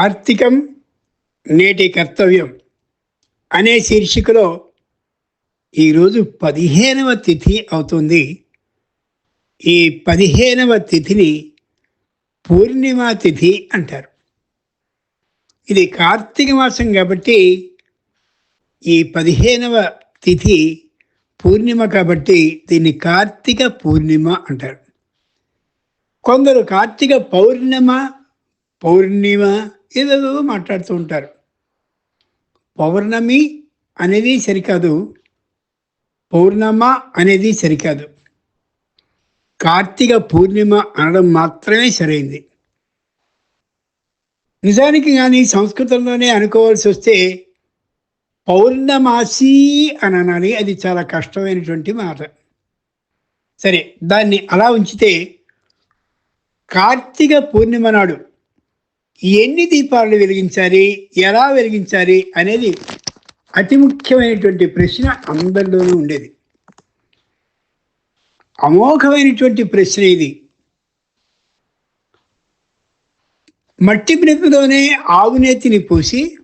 కార్తీకం నేటి కర్తవ్యం అనే శీర్షికలో ఈరోజు పదిహేనవ తిథి అవుతుంది. ఈ పదిహేనవ తిథిని పూర్ణిమ తిథి అంటారు. ఇది కార్తీక మాసం కాబట్టి ఈ పదిహేనవ తిథి పూర్ణిమ కాబట్టి దీన్ని కార్తీక పూర్ణిమ అంటారు. కొందరు కార్తీక పౌర్ణిమ పౌర్ణిమ ఏదేదో మాట్లాడుతూ ఉంటారు. పౌర్ణమి అనేది సరికాదు. పౌర్ణమ అనేది సరికాదు. కార్తీక పూర్ణిమ అనడం మాత్రమే సరైంది. నిజానికి కానీ సంస్కృతంలోనే అనుకోవాల్సి వస్తే పౌర్ణమాసి అని అనాలి. అది చాలా కష్టమైనటువంటి మాట. సరే దాన్ని అలా ఉంచితే కార్తీక పూర్ణిమ నాడు ఎన్ని దీపాలను వెలిగించాలి ఎలా వెలిగించాలి అనేది అతి ముఖ్యమైనటువంటి ప్రశ్న అందరిలోనూ ఉండేది. అమోఘమైనటువంటి ప్రశ్న ఇది. మట్టి పిలుపులోనే ఆవునేతిని పోసి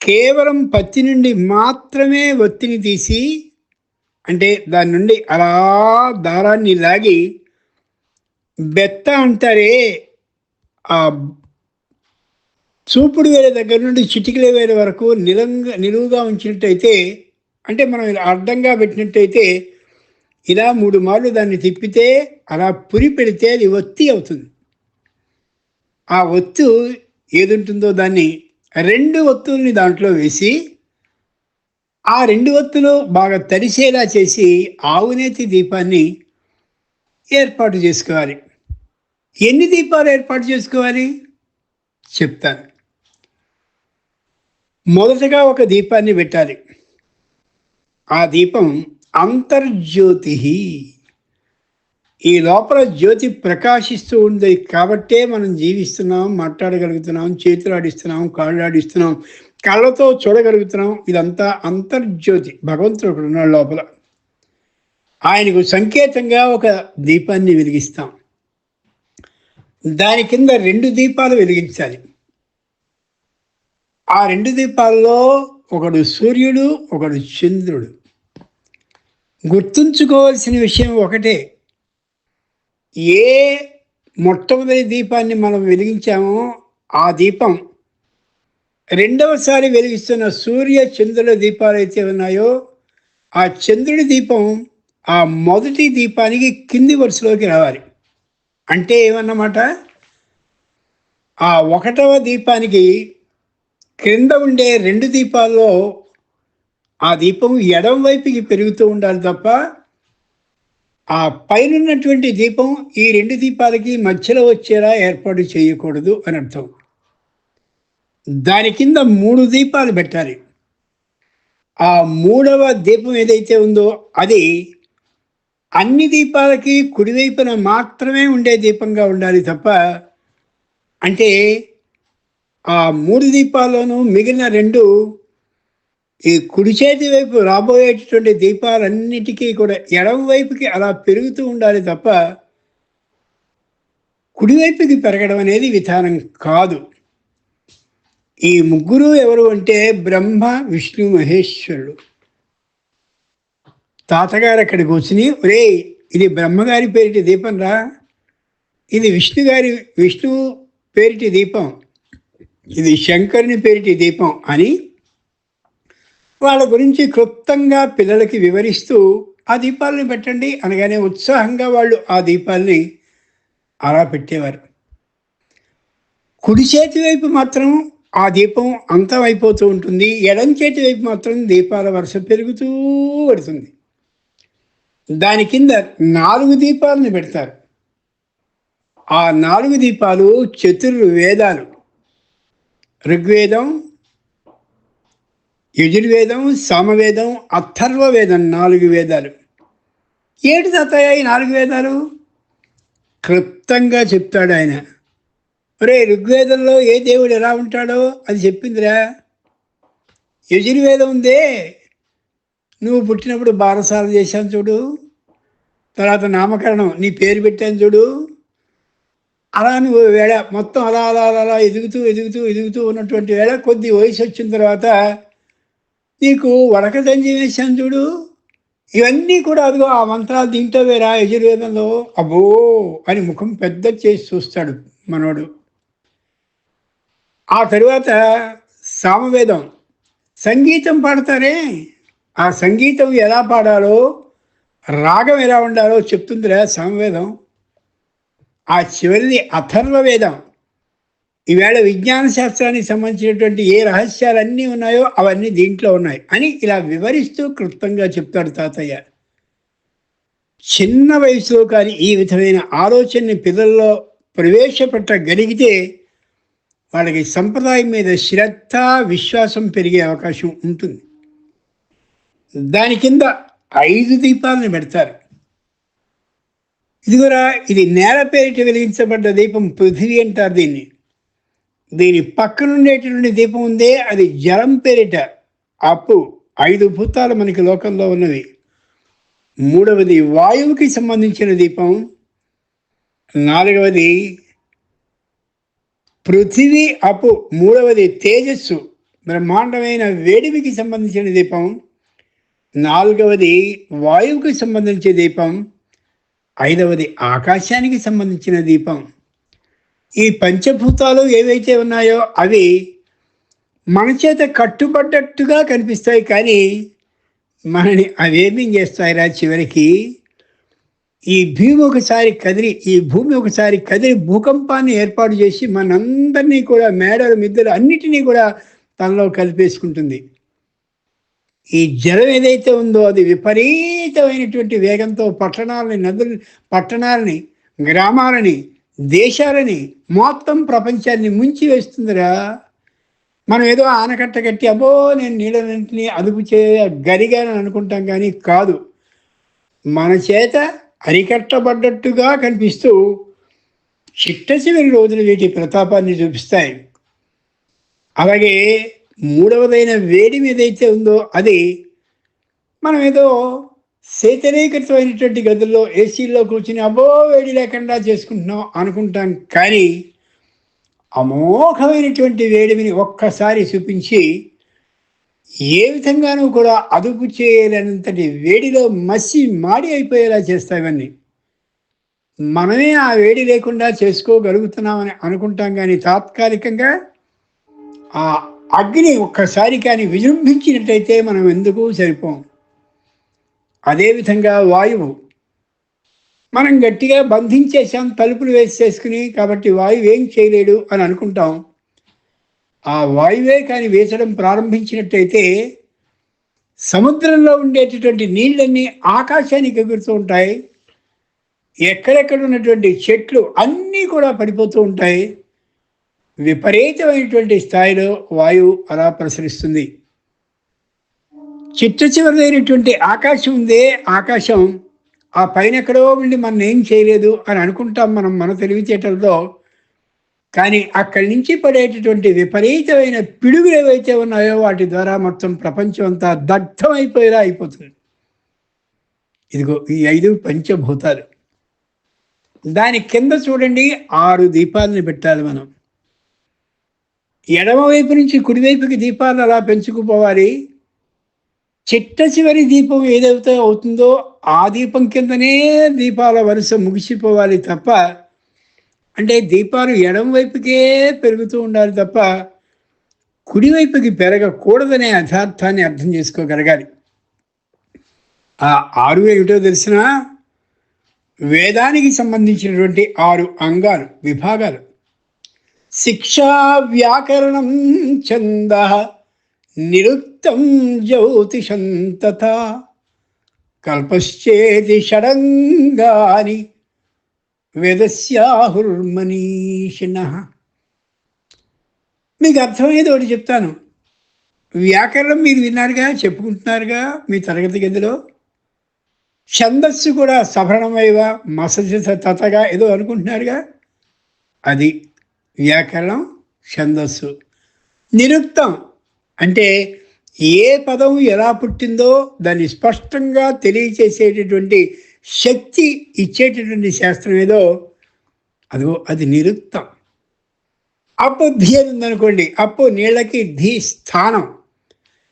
కేవలం పత్తి నుండి మాత్రమే ఒత్తిని తీసి అంటే దాని నుండి అలా దారాన్ని లాగి బెత్త అంటారే ఆ చూపుడు వేరే దగ్గర నుండి చిటికలే వేరే వరకు నిలంగా నిలువుగా ఉంచినట్టయితే అంటే మనం ఇలా అడ్డంగా పెట్టినట్టయితే ఇలా మూడు మార్లు దాన్ని తిప్పితే అలా పురి పెడితే అది ఒత్తి అవుతుంది. ఆ ఒత్తు ఏదుంటుందో దాన్ని రెండు ఒత్తుల్ని దాంట్లో వేసి ఆ రెండు ఒత్తులు బాగా తడిసేలా చేసి ఆవునేతి దీపాన్ని ఏర్పాటు చేసుకోవాలి. ఎన్ని దీపాలు ఏర్పాటు చేసుకోవాలి? చెప్తాను మొదటగా ఒక దీపాన్ని పెట్టాలి. ఆ దీపం అంతర్జ్యోతి ఈ లోపల జ్యోతి ప్రకాశిస్తూ ఉంది కాబట్టే మనం జీవిస్తున్నాం మాట్లాడగలుగుతున్నాం చేతులు ఆడిస్తున్నాం కాళ్ళు ఆడిస్తున్నాం కళ్ళతో చూడగలుగుతున్నాం. ఇదంతా అంతర్జ్యోతి. భగవంతుడు ఉన్న ఉన్నాడు లోపల. ఆయనకు సంకేతంగా ఒక దీపాన్ని వెలిగిస్తాం. దాని కింద రెండు దీపాలు వెలిగించాలి. ఆ రెండు దీపాల్లో ఒకడు సూర్యుడు ఒకడు చంద్రుడు. గుర్తుంచుకోవాల్సిన విషయం ఒకటే. ఏ మొట్టమొదటి దీపాన్ని మనం వెలిగించామో ఆ దీపం రెండవసారి వెలిగిస్తున్న సూర్య చంద్రుల దీపాలు అయితే ఉన్నాయో ఆ చంద్రుడి దీపం ఆ మొదటి దీపానికి కింది వరుసలోకి రావాలి. అంటే ఏమన్నమాట? ఆ ఒకటవ దీపానికి క్రింద ఉండే రెండు దీపాల్లో ఆ దీపం ఎడం వైపుకి పెరుగుతూ ఉండాలి తప్ప ఆ పైనున్నటువంటి దీపం ఈ రెండు దీపాలకి మధ్యలో వచ్చేలా ఏర్పాటు చేయకూడదు అని అర్థం. దాని కింద మూడు దీపాలు పెట్టాలి. ఆ మూడవ దీపం ఏదైతే ఉందో అది అన్ని దీపాలకి కుడివైపున మాత్రమే ఉండే దీపంగా ఉండాలి తప్ప అంటే ఆ మూడు దీపాల్లోనూ మిగిలిన రెండు ఈ కుడి చేతి వైపు రాబోయేటటువంటి దీపాలన్నిటికీ కూడా ఎడమ వైపుకి అలా పెరుగుతూ ఉండాలి తప్ప కుడివైపుకి పెరగడం అనేది విధానం కాదు. ఈ ముగ్గురు ఎవరు అంటే బ్రహ్మ విష్ణు మహేశ్వరుడు. తాతగారు అక్కడికి కూర్చుని ఒరే ఇది బ్రహ్మగారి పేరిటి దీపం రా. ఇది విష్ణు గారి విష్ణు పేరిటి దీపం. ఇది శంకరుని పేరిటి దీపం అని వాళ్ళ గురించి క్లుప్తంగా పిల్లలకి వివరిస్తూ ఆ దీపాలని పెట్టండి అనగానే ఉత్సాహంగా వాళ్ళు ఆ దీపాలని అలా పెట్టేవారు. కుడి చేతి వైపు మాత్రం ఆ దీపం అంతం అయిపోతూ ఉంటుంది. ఎడం చేతి వైపు మాత్రం దీపాల వరుస పెరుగుతూ పడుతుంది. దాని కింద నాలుగు దీపాలను పెడతారు. ఆ నాలుగు దీపాలు చతుర్వేదాలు ఋగ్వేదం యజుర్వేదం సామవేదం అథర్వ వేదం నాలుగు వేదాలు. ఏటి తాతయ్య నాలుగు వేదాలు? క్లుప్తంగా చెప్తాడు ఆయన. ఒరే ఋగ్వేదంలో ఏ దేవుడు ఎలా ఉంటాడో అది చెప్పిందిరా. యజుర్వేదం ఉందే నువ్వు పుట్టినప్పుడు బారసాలు చేశాను చూడు. తర్వాత నామకరణం నీ పేరు పెట్టాను చూడు. అలా నువ్వు వేళ మొత్తం అలా అలా అలా అలా ఎదుగుతూ ఎదుగుతూ ఎదుగుతూ ఉన్నటువంటి వేళ కొద్ది వయసు వచ్చిన తర్వాత నీకు వడక సంజీవేశాను చూడు. ఇవన్నీ కూడా అదిగో ఆ మంత్రాలు దీంట్లో వేరా యజుర్వేదంలో. అబ్బో! అని ముఖం పెద్ద చేసి చూస్తాడు మనోడు. ఆ తరువాత సామవేదం. సంగీతం పాడతారే? ఆ సంగీతం ఎలా పాడాలో రాగం ఎలా ఉండాలో చెప్తుందిరా సామవేదం. ఆ చివరిది అథర్వ వేదం ఈవేళ విజ్ఞాన శాస్త్రానికి సంబంధించినటువంటి ఏ రహస్యాలన్నీ ఉన్నాయో అవన్నీ దీంట్లో ఉన్నాయి అని ఇలా వివరిస్తూ క్లుప్తంగా చెప్తాడు తాతయ్య. చిన్న వయసులో కానీ ఈ విధమైన ఆలోచనని పిల్లల్లో ప్రవేశపెట్టగలిగితే వాళ్ళకి సంప్రదాయం మీద శ్రద్ధ విశ్వాసం పెరిగే అవకాశం ఉంటుంది. దాని కింద ఐదు దీపాలను పెడతారు. ఇదిగురా ఇది నేల పేరిట వెలిగించబడ్డ దీపం పృథివీ అంటారు దీన్ని. దీని పక్కనుండేటటువంటి దీపం ఉందే అది జలం పేరిట. అప్పు ఐదు భూతాలు మనకి లోకంలో ఉన్నవి. మూడవది వాయువుకి సంబంధించిన దీపం. నాలుగవది పృథివీ అప్పు. మూడవది తేజస్సు. బ్రహ్మాండమైన వేడివికి సంబంధించిన దీపం. నాలుగవది వాయువుకి సంబంధించిన దీపం. ఐదవది ఆకాశానికి సంబంధించిన దీపం. ఈ పంచభూతాలు ఏవైతే ఉన్నాయో అవి మన చేత కట్టుబడ్డట్టుగా కనిపిస్తాయి కానీ మనని అవేమీ చేస్తాయిరా చివరికి. ఈ భూమి ఒకసారి కదిలి ఈ భూమి ఒకసారి కదిలి భూకంపాన్ని ఏర్పాటు చేసి మనందరినీ కూడా మేడలు మిద్దలు అన్నిటినీ కూడా తనలో కలిపేసుకుంటుంది. ఈ జలం ఏదైతే ఉందో అది విపరీతమైనటువంటి వేగంతో పట్టణాలని నదులు పట్టణాలని గ్రామాలని దేశాలని మొత్తం ప్రపంచాన్ని ముంచి వేస్తుందిరా. మనం ఏదో ఆనకట్ట కట్టి అబ్బో నేను నీళ్ళన్నింటినీ అదుపు చేయగలిగానని అనుకుంటాం కానీ కాదు. మన చేత అరికట్టబడ్డట్టుగా కనిపిస్తూ చిట్ట చివరి రోజులు వీటి ప్రతాపాన్ని చూపిస్తాయి. అలాగే మూడవదైన వేడి మీద అయితే ఉందో అది మనం ఏదో శీతలీకృతమైనటువంటి గదుల్లో ఏసీల్లో కూర్చుని అబ్బో వేడి లేకుండా చేసుకుంటున్నాం అనుకుంటాం. కానీ అమోఘమైనటువంటి వేడిమిని ఒక్కసారి చూపించి ఏ విధంగానూ కూడా అదుపు చేయలేనంతటి వేడిలో మసి మాడి అయిపోయేలా చేస్తామని మనమే ఆ వేడి లేకుండా చేసుకోగలుగుతున్నామని అనుకుంటాం. కానీ తాత్కాలికంగా ఆ అగ్ని ఒక్కసారి కానీ విజృంభించినట్టయితే మనం ఎందుకు సరిపోం అదేవిధంగా వాయువు. మనం గట్టిగా బంధించేసాం తలుపులు వేసేసుకుని కాబట్టి వాయువు ఏం చేయలేడు అని అనుకుంటాం. ఆ వాయువే కానీ వేసడం ప్రారంభించినట్టయితే సముద్రంలో ఉండేటటువంటి నీళ్ళన్నీ ఆకాశానికి ఎగురుతూ ఉంటాయి. ఎక్కడెక్కడ ఉన్నటువంటి చెట్లు అన్నీ కూడా పడిపోతూ ఉంటాయి. విపరీతమైనటువంటి స్థాయిలో వాయువు అలా ప్రసరిస్తుంది. చిట్ట చివరిదైనటువంటి ఆకాశం ఉందే ఆకాశం. ఆ పైన ఎక్కడో ఉండి మనం ఏం చేయలేదు అని అనుకుంటాం మనం మన తెలివితేటలతో. కానీ అక్కడి నుంచి పడేటటువంటి విపరీతమైన పిడుగులు ఏవైతే ఉన్నాయో వాటి ద్వారా మొత్తం ప్రపంచం అంతా దగ్ధమైపోయేలా అయిపోతుంది. ఇదిగో ఈ ఐదు పంచభూతాలు. దాని కింద చూడండి ఆరు దీపాలను పెట్టాలి మనం. ఎడమ వైపు నుంచి కుడివైపుకి దీపాలు అలా పెంచుకుపోవాలి. చిట్ట చివరి దీపం ఏదైతే అవుతుందో ఆ దీపం కిందనే దీపాల వరుస ముగిసిపోవాలి తప్ప అంటే దీపాలు ఎడం వైపుకే పెరుగుతూ ఉండాలి తప్ప కుడివైపుకి పెరగకూడదనే యథార్థాన్ని అర్థం చేసుకోగలగాలి. ఆ ఆరు ఏమిటో తెలిసిన వేదానికి సంబంధించినటువంటి ఆరు అంగాలు విభాగాలు శిక్షా వ్యాకరణం ఛంద నిరుక్తం జ్యోతిషం తథా కల్పశ్చేతి షడంగాని వేదస్యాహుర్మనీషిణ. మీకు అర్థమయ్యేది ఒకటి చెప్తాను. వ్యాకరణం మీరు విన్నారుగా చెప్పుకుంటున్నారుగా మీ తరగతి గదిలో? ఛందస్సు కూడా సభరణమైవ మసజ తతగా ఏదో అనుకుంటున్నారుగా? అది వ్యాకరణం ఛందస్సు. నిరుక్తం. అంటే ఏ పదం ఎలా పుట్టిందో దాన్ని స్పష్టంగా తెలియచేసేటటువంటి శక్తి ఇచ్చేటటువంటి శాస్త్రం ఏదో అదిగో అది నిరుక్తం. అప్పు ధీ అని ఉందనుకోండి అప్పు నీళ్ళకి ధీ స్థానం.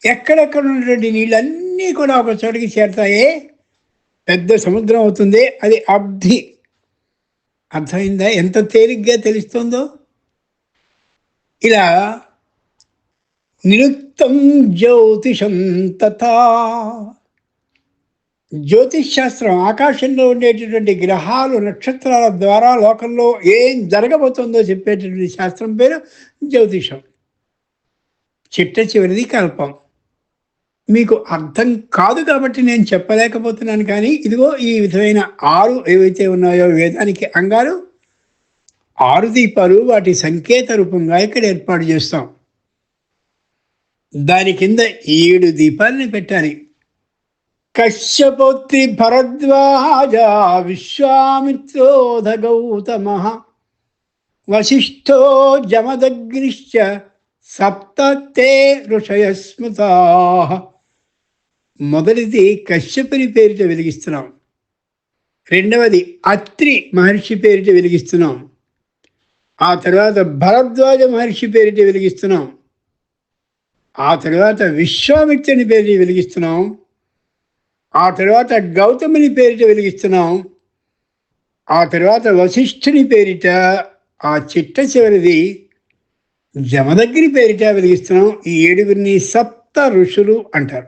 ఎక్కడెక్కడ ఉన్నటువంటి నీళ్ళన్నీ కూడా ఒక చోటికి చేరతాయే పెద్ద సముద్రం అవుతుంది అది అబ్ధి అర్థమైందా? ఎంత తేలిగ్గా తెలుస్తుందో? ఇలా నిరుక్తం జ్యోతిషం తథా. జ్యోతిష్ శాస్త్రం ఆకాశంలో ఉండేటటువంటి గ్రహాలు నక్షత్రాల ద్వారా లోకంలో ఏం జరగబోతుందో చెప్పేటటువంటి శాస్త్రం పేరు జ్యోతిషం. చిట్ట చివరిది కల్పం. మీకు అర్థం కాదు కాబట్టి నేను చెప్పలేకపోతున్నాను కానీ ఇదిగో ఈ విధమైన ఆరు ఏవైతే ఉన్నాయో వేదానికి అంగాలు ఆరు దీపాలు వాటి సంకేత రూపంగా ఇక్కడ ఏర్పాటు చేస్తాం. దాని కింద ఏడు దీపాలని పెట్టాలి. కశ్యపోత్రి భరద్వాజ విశ్వామిత్రోధ గౌతమ వశిష్ఠో జమదగ్నిశ్చ సప్తే ఋషయ స్మృతా మొదటిది కశ్యపుని పేరుతో వెలిగిస్తున్నాం. రెండవది అత్రి మహర్షి పేరుతో వెలిగిస్తున్నాం. ఆ తర్వాత భరద్వాజ మహర్షి పేరిట వెలిగిస్తున్నాం. ఆ తర్వాత విశ్వామిత్రుని పేరిట వెలిగిస్తున్నాం. ఆ తర్వాత గౌతముని పేరిట వెలిగిస్తున్నాం. ఆ తర్వాత వశిష్ఠుని పేరిట ఆ చిట్ట చివరిది జమదగ్గిరి పేరిట వెలిగిస్తున్నాం. ఈ ఏడుగురిని సప్త ఋషులు అంటారు.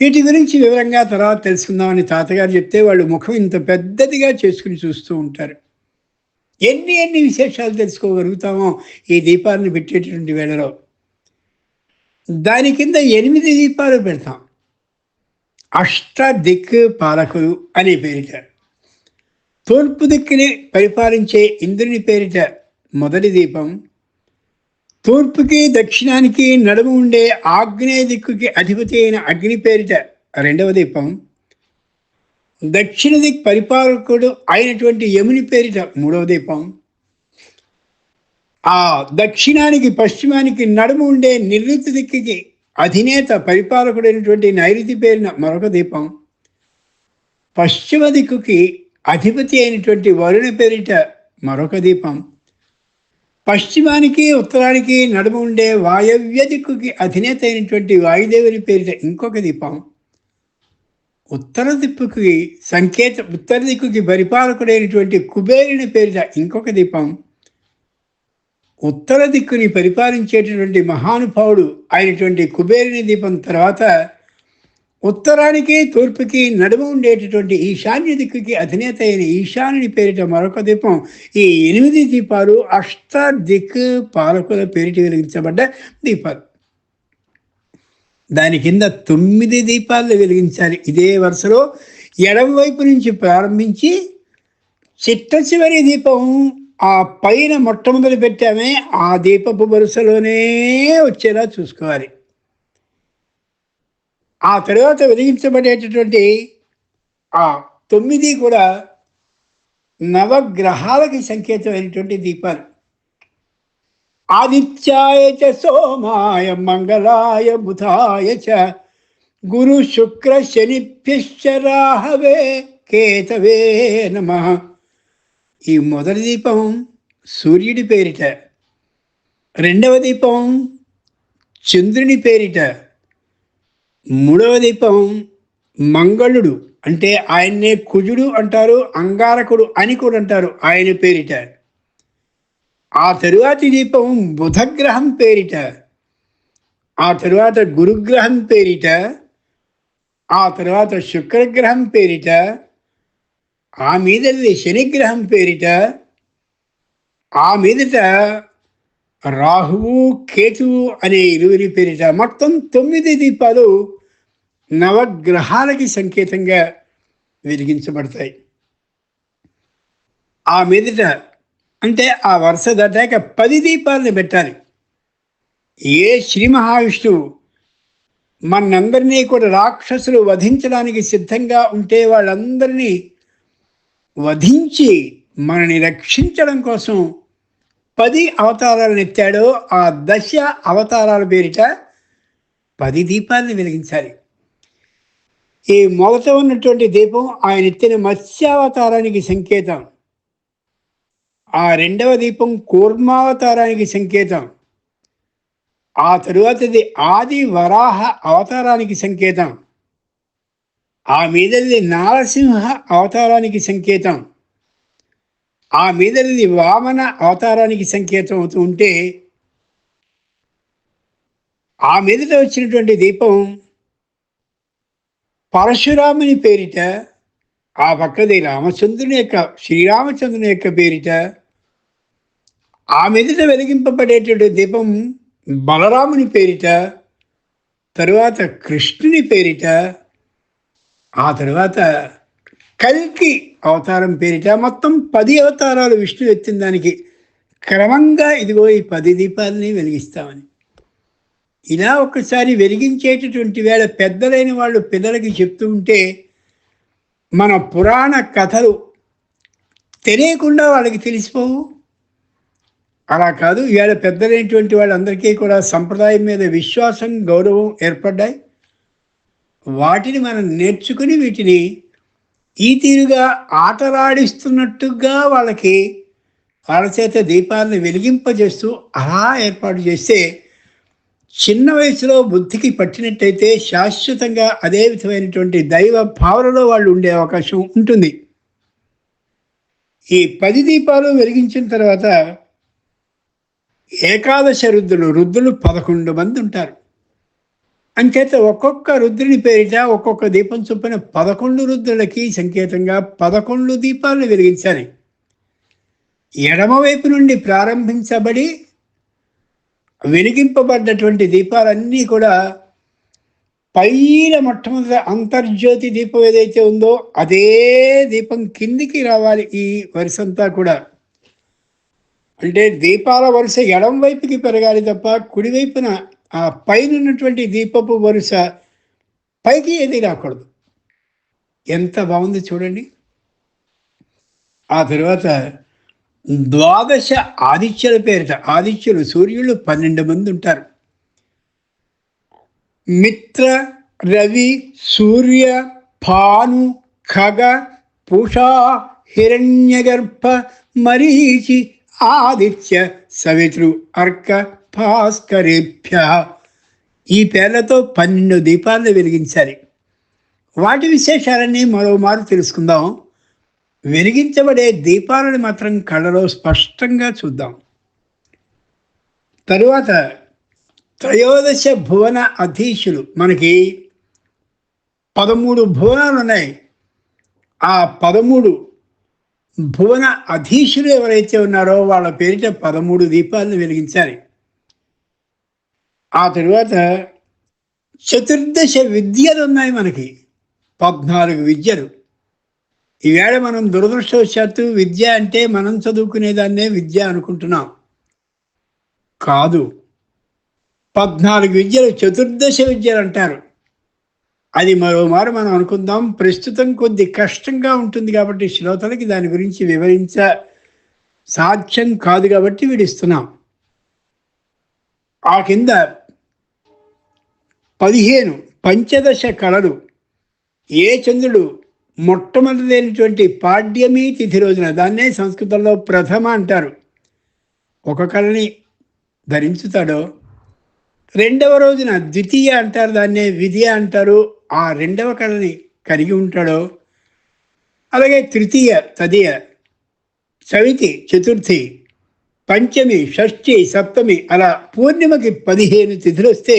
వీటి గురించి వివరంగా తర్వాత తెలుసుకుందామని తాతగారు చెప్తే వాళ్ళు ముఖం ఇంత పెద్దదిగా చేసుకుని చూస్తూ ఉంటారు. ఎన్ని ఎన్ని విశేషాలు తెలుసుకోగలుగుతామో ఈ దీపాలను పెట్టేటటువంటి వేళలో. దాని కింద ఎనిమిది దీపాలు పెడతాం. అష్ట దిక్ పాలకులు అనే పేరిట. తూర్పు దిక్కుని పరిపాలించే ఇంద్రుని పేరిట మొదటి దీపం. తూర్పుకి దక్షిణానికి నడుము ఉండే ఆగ్నేయ దిక్కుకి అధిపతి అయిన అగ్ని పేరిట రెండవ దీపం. దక్షిణ దిక్ పరిపాలకుడు అయినటువంటి యముని పేరిట మూడవ దీపం. ఆ దక్షిణానికి పశ్చిమానికి నడుము ఉండే నిర్వృతి దిక్కుకి అధినేత పరిపాలకుడైనటువంటి నైరుతి పేరిన మరొక దీపం. పశ్చిమ దిక్కుకి అధిపతి అయినటువంటి వరుణ పేరిట మరొక దీపం. పశ్చిమానికి ఉత్తరానికి నడుము ఉండే వాయవ్య దిక్కుకి అధినేత అయినటువంటి వాయుదేవుని పేరిట ఇంకొక దీపం. ఉత్తర దిక్కుకి సంకేత ఉత్తర దిక్కుకి పరిపాలకుడైనటువంటి కుబేరుని పేరిట ఇంకొక దీపం ఉత్తర దిక్కుని పరిపాలించేటటువంటి మహానుభావుడు అయినటువంటి కుబేరుని దీపం తర్వాత ఉత్తరానికి తూర్పుకి నడుమ ఉండేటటువంటి ఈశాన్య దిక్కుకి అధినేత అయిన ఈశాన్యుని పేరిట మరొక దీపం ఈ ఎనిమిది దీపాలు అష్ట దిక్కు పాలకుల పేరిట వెలిగించబడ్డ దీపాలు. దాని కింద తొమ్మిది దీపాలు వెలిగించాలి. ఇదే వరుసలో ఎడం వైపు నుంచి ప్రారంభించి చిట్ట చివరి దీపం ఆ పైన మొట్టమొదలు పెట్టామే ఆ దీపపు వరుసలోనే వచ్చేలా చూసుకోవాలి. ఆ తర్వాత వెలిగించబడేటటువంటి ఆ తొమ్మిది కూడా నవగ్రహాలకి సంకేతమైనటువంటి దీపాలు. ఆదిత్యాయ చ సోమాయ మంగళాయ బుధాయ చ. గురు శుక్ర శనిభ్యశ్చ రాహవే కేతవే నమ. ఈ మొదటి దీపం సూర్యుడి పేరిట. రెండవ దీపం చంద్రుని పేరిట. మూడవ దీపం మంగళుడు అంటే ఆయన్నే కుజుడు అంటారు అంగారకుడు అని కూడా అంటారు ఆయన పేరిట. ఆ తరువాతి దీపం బుధగ్రహం పేరిట ఆ తరువాత గురుగ్రహం పేరిట ఆ తర్వాత శుక్రగ్రహం పేరిట ఆ మీదది శనిగ్రహం పేరిట ఆ మీదట రాహువు కేతువు అనే ఇరువురి పేరిట మొత్తం తొమ్మిది దీపాలు నవగ్రహాలకి సంకేతంగా వెలిగించబడతాయి. ఆ మీదట అంటే ఆ వరుస దాటాక పది దీపాలను పెట్టాలి. ఏ శ్రీ మహావిష్ణువు మనందరినీ కూడా రాక్షసులు వధించడానికి సిద్ధంగా ఉంటే వాళ్ళందరినీ వధించి మనని రక్షించడం కోసం పది అవతారాలను ఎత్తాడో ఆ దశ అవతారాల పేరిట పది దీపాలను వెలిగించాలి. ఈ మొదట ఉన్నటువంటి దీపం ఆయన ఎత్తిన మత్స్యావతారానికి సంకేతం. ఆ రెండవ దీపం కూర్మావతారానికి సంకేతం. ఆ తరువాతది ఆది వరాహ అవతారానికి సంకేతం. ఆ మీదది నారసింహ అవతారానికి సంకేతం. ఆ మీదది వామన అవతారానికి సంకేతం అవుతూ ఉంటే ఆ మీదట వచ్చినటువంటి దీపం పరశురాముని పేరిట ఆ పక్కది రామచంద్రుని యొక్క శ్రీరామచంద్రుని యొక్క పేరిట ఆ మీదట వెలిగింపబడేటువంటి దీపం బలరాముని పేరిట తరువాత కృష్ణుని పేరిట ఆ తరువాత కల్కి అవతారం పేరిట మొత్తం పది అవతారాలు విష్ణు ఎత్తిన దానికి క్రమంగా ఇదిగో ఈ పది దీపాలని వెలిగిస్తామని. ఇలా ఒకసారి వెలిగించేటటువంటి వేళ పెద్దలైన వాళ్ళు పిల్లలకి చెప్తూ ఉంటే మన పురాణ కథలు తెలియకుండా వాళ్ళకి తెలిసిపోవు. అలా కాదు ఇవాళ పెద్దలైనటువంటి వాళ్ళందరికీ కూడా సంప్రదాయం మీద విశ్వాసం గౌరవం ఏర్పడ్డాయి. వాటిని మనం నేర్చుకుని వీటిని ఈ తీరుగా ఆటలాడిస్తున్నట్టుగా వాళ్ళకి వాళ్ళ చేత దీపాలను వెలిగింపజేస్తూ అలా ఏర్పాటు చేస్తే చిన్న వయసులో బుద్ధికి పట్టినట్టయితే శాశ్వతంగా అదే విధమైనటువంటి దైవ భావనలో వాళ్ళు ఉండే అవకాశం ఉంటుంది. ఈ పది దీపాలు వెలిగించిన తర్వాత ఏకాదశ రుద్రులు రుద్రులు పదకొండు మంది ఉంటారు. అంచేత ఒక్కొక్క రుద్రుని పేరిట ఒక్కొక్క దీపం చొప్పున పదకొండు రుద్రులకి సంకేతంగా పదకొండు దీపాలను వెలిగించాలి. ఎడమవైపు నుండి ప్రారంభించబడి వెలిగింపబడ్డటువంటి దీపాలన్నీ కూడా పైన మొట్టమొదటి అంతర్జ్యోతి దీపం ఏదైతే ఉందో అదే దీపం కిందికి రావాలి ఈ వరుసంతా కూడా. అంటే దీపాల వరుస ఎడం వైపుకి పెరగాలి తప్ప కుడివైపున ఆ పైన ఉన్నటువంటి దీపపు వరుస పైకి ఏది రాకూడదు. ఎంత బాగుంది చూడండి. ఆ తర్వాత ద్వాదశ ఆదిత్యుల పేరిట ఆదిత్యులు సూర్యులు పన్నెండు మంది ఉంటారు. మిత్ర రవి సూర్య భాను ఖగ పుషా హిరణ్యగర్భ మరీచి ఆదిత్య సవితృ అర్క భాస్కరేభ్య. ఈ పేర్లతో పన్నెండు దీపాలను వెలిగించాలి. వాటి విశేషాలన్నీ మరోమారు తెలుసుకుందాం. వెలిగించబడే దీపాలను మాత్రం కళ్ళలో స్పష్టంగా చూద్దాం. తరువాత త్రయోదశ భువన అధీశులు మనకి పదమూడు భువనాలు ఉన్నాయి ఆ పదమూడు భువన అధీశులు ఎవరైతే ఉన్నారో వాళ్ళ పేరిట పదమూడు దీపాలను వెలిగించాలి. ఆ తరువాత చతుర్దశ విద్యలు ఉన్నాయి మనకి. పద్నాలుగు విద్యలు. ఈవేళ మనం దురదృష్టవశాత్తు విద్య అంటే మనం చదువుకునేదాన్నే విద్య అనుకుంటున్నాం. కాదు. పద్నాలుగు విద్యలు చతుర్దశ విద్యలు అంటారు. అది మరోమారు మనం అనుకుందాం ప్రస్తుతం కొద్ది కష్టంగా ఉంటుంది కాబట్టి శ్రోతలకి దాని గురించి వివరించ సాధ్యం కాదు కాబట్టి విడిస్తున్నాం. ఆ కింద పదిహేను పంచదశ కళలు. ఏ చంద్రుడు మొట్టమొదటిదైనటువంటి పాడ్యమి తిథి రోజున దాన్నే సంస్కృతంలో ప్రథమ అంటారు. ఒక కళని ధరించుతాడో రెండవ రోజున ద్వితీయ అంటారు దాన్నే విధి అంటారు. ఆ రెండవ కళని కలిగి ఉంటాడో? అలాగే తృతీయ తదియ చవితి చతుర్థి పంచమి షష్ఠి సప్తమి అలా పూర్ణిమకి పదిహేను తిథులు వస్తే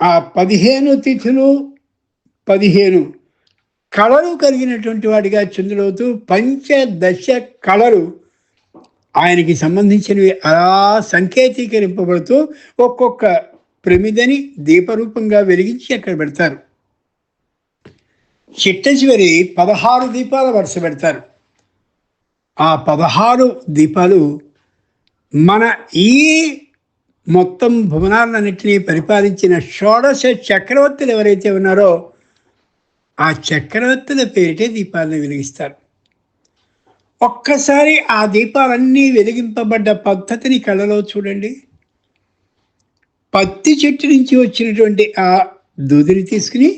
ఆ పదిహేను తిథులు పదిహేను కళలు కలిగినటువంటి వాడిగా చంద్రుడవుతూ పంచదశ కళలు ఆయనకి సంబంధించినవి అలా సంకేతీకరింపబడుతూ ఒక్కొక్క ప్రమిదని దీపరూపంగా వెలిగించి అక్కడ పెడతారు. చిట్ట చివరి పదహారు దీపాల వరుస పెడతారు. ఆ పదహారు దీపాలు మన ఈ మొత్తం భువనాలన్నింటినీ పరిపాలించిన షోడశ చక్రవర్తులు ఎవరైతే ఉన్నారో ఆ చక్రవర్తుల పేరిటే దీపాలను వెలిగిస్తారు. ఒక్కసారి ఆ దీపాలన్నీ వెలిగింపబడ్డ పద్ధతిని కళ్ళలో చూడండి. పత్తి చెట్టు నుంచి వచ్చినటువంటి ఆ దూదిని తీసుకుని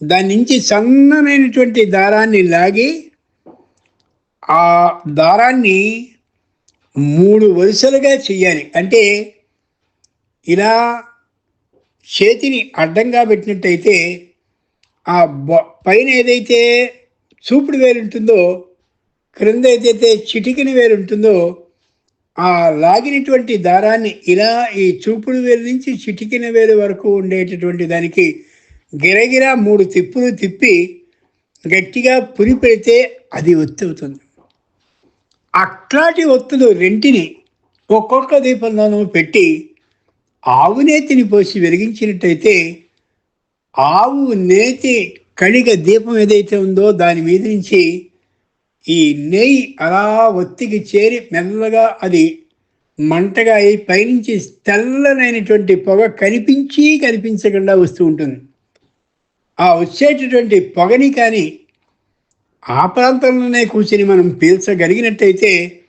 దాని నుంచి సన్నమైనటువంటి దారాన్ని లాగి ఆ దారాన్ని మూడు వరుసలుగా చేయాలి. అంటే ఇలా చేతిని అడ్డంగా పెట్టినట్టయితే ఆ బొ- పైన ఏదైతే చూపుడు వేలు ఉంటుందో క్రింద ఏదైతే చిటికిన వేలు ఉంటుందో ఆ లాగినటువంటి దారాన్ని ఇలా ఈ చూపుడు వేలు నుంచి చిటికిన వేలు వరకు ఉండేటటువంటి దానికి గిరగిరా మూడు తిప్పులు తిప్పి గట్టిగా పురి పెడితే అది ఒత్తి అవుతుంది. అట్లాంటి ఒత్తులు రెంటిని ఒక్కొక్క దీపంలోనూ పెట్టి ఆవు నేతిని పోసి వెలిగించినట్టయితే ఆవు నేతి కణిక దీపం ఏదైతే ఉందో దాని మీద నుంచి ఈ నెయ్యి అలా ఒత్తికి చేరి మెల్లగా అది మంటగా అయి పైనుంచి తెల్లనైనటువంటి పొగ కనిపించి కనిపించకుండా వస్తూ ఉంటుంది. ఆ వచ్చేటటువంటి పొగని కానీ ఆ ప్రాంతంలోనే కూర్చొని మనం పీల్చగలిగినట్టయితే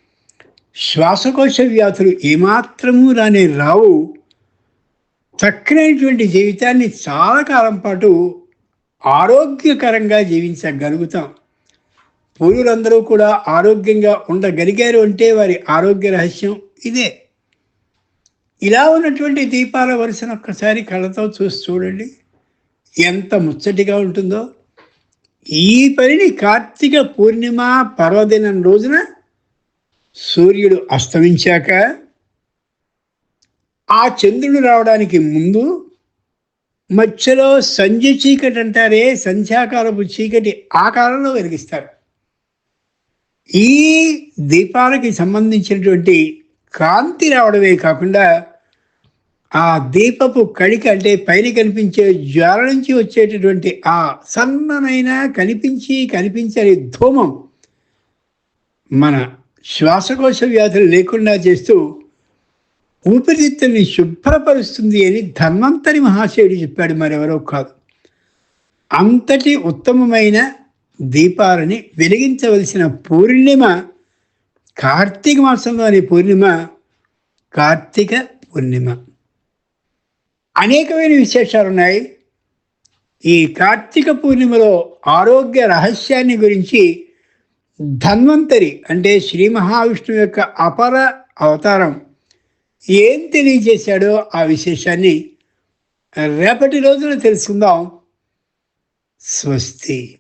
శ్వాసకోశ వ్యాధులు ఏమాత్రము రానే రావు. చక్కనైనటువంటి జీవితాన్ని చాలా కాలం పాటు ఆరోగ్యకరంగా జీవించగలుగుతాం. పూర్వులందరూ కూడా ఆరోగ్యంగా ఉండగలిగారు అంటే వారి ఆరోగ్య రహస్యం ఇదే. ఇలా ఉన్నటువంటి దీపాల వరుసను ఒక్కసారి కళ్ళతో చూసి చూడండి. ఎంత ముచ్చటిగా ఉంటుందో. ఈ పనిని కార్తీక పూర్ణిమ పర్వదినం రోజున సూర్యుడు అస్తమించాక ఆ చంద్రుడు రావడానికి ముందు మధ్యలో సంధ్య చీకటి అంటారే సంధ్యాకాలపు చీకటి ఆ కాలంలో వెలిగిస్తారు. ఈ దీపాలకి సంబంధించినటువంటి కాంతి రావడమే కాకుండా ఆ దీపపు కడిక అంటే పైన కనిపించే జ్వాల నుంచి వచ్చేటటువంటి ఆ సన్ననైన కనిపించి కనిపించని ధూమం మన శ్వాసకోశ వ్యాధులు లేకుండా చేస్తూ ఊపిరితిత్తుల్ని శుభ్రపరుస్తుంది అని ధన్వంతరి మహాశయుడు చెప్పాడు మరెవరో కాదు. అంతటి ఉత్తమమైన దీపాలని వెలిగించవలసిన పూర్ణిమ కార్తీక మాసంలోని పూర్ణిమ కార్తీక పూర్ణిమ. అనేకమైన విశేషాలు ఉన్నాయి. ఈ కార్తీక పూర్ణిమలో ఆరోగ్య రహస్యాన్ని గురించి ధన్వంతరి అంటే శ్రీ మహావిష్ణువు యొక్క అపర అవతారం ఏం తెలియజేశాడో ఆ విశేషాన్ని రేపటి రోజున తెలుసుకుందాం. స్వస్తి.